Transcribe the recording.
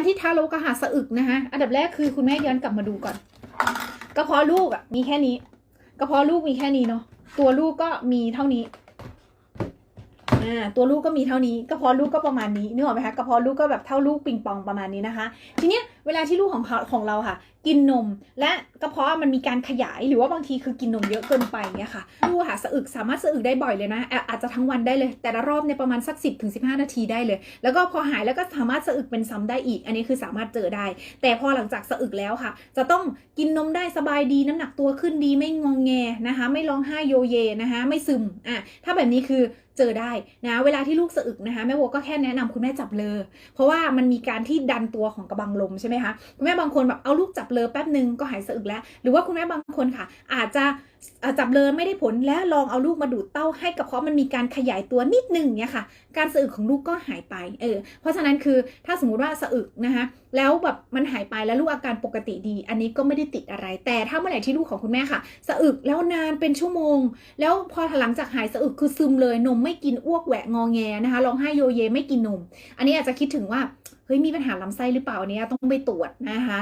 การที่ทารกอะค่ะสะอึกนะคะ อันดับแรกคือคุณแม่ย้อนกลับมาดูก่อน กระเพาะลูกอะมีแค่นี้ กระเพาะลูกมีแค่นี้เนาะ ตัวลูกก็มีเท่านี้ อ่า ตัวลูกก็มีเท่านี้ กระเพาะลูกก็ประมาณนี้นึกออกไหมคะ กระเพาะลูกก็แบบเท่าลูกปิงปองประมาณนี้นะคะ ทีเนี้ยเวลาที่ลูกของเขาของเราค่ะ กินนม และกระเพาะมันมีการขยายหรือว่าบางทีคือกินนมเยอะเกินไปเงี้ยค่ะลูกค่ะสะอึกสามารถสะอึกได้บ่อยเลยนะอาจจะทั้งวันได้เลย แต่ละรอบเนี่ยประมาณสัก 10ถึง15นาทีได้เลย แล้วก็พอหายแล้วก็สามารถสะอึกเป็นซ้ำได้อีก อันนี้คือสามารถเจอได้ แต่พอหลังจากสะอึกแล้วค่ะ จะต้องกินนมได้สบายดีน้ำหนักตัวขึ้นดีไม่งองแงนะคะไม่ร้องไห้โยเยนะคะไม่ซึมอะถ้าแบบนี้คือเจอได้นะเวลาที่ลูกสะอึกนะคะแม่โวก็แค่แนะนำคุณแม่จับเลอเพราะว่ามันมีการที่ดันตัวของกระบังลมใช่ไหมคะคุณแม่บางคนแบบเอาลูกจับเลอแป๊บหนึ่งก็หายสะอึกแล้ว หรือว่าคุณแม่บางคนค่ะ อาจจะอะ จับเลอไม่ได้ผลแล้วลองเอาลูกมาดูดเต้าให้กระเพาะมันมีการขยายตัวนิดนึงเนี่ยค่ะ การสะอึกของลูกก็หายไปเออเพราะฉะนั้นคือถ้าสมมุติว่าสะอึกนะคะแล้วแบบมันหายไปแล้วลูกอาการปกติดี อันนี้ก็ไม่ได้ติดอะไร แต่ถ้าเมื่อไหร่ที่ลูกของคุณแม่ค่ะสะอึกแล้วนานเป็นชั่วโมง แล้วพอหลังจากหายสะอึกคือซึมเลยนมไม่กินอ้วกแหวะงอแงนะคะร้องไห้โยเยไม่กินนม อันนี้อาจจะคิดถึงว่าเฮ้ยมีปัญหาลำไส้หรือเปล่าอันนี้ต้องไปตรวจนะคะ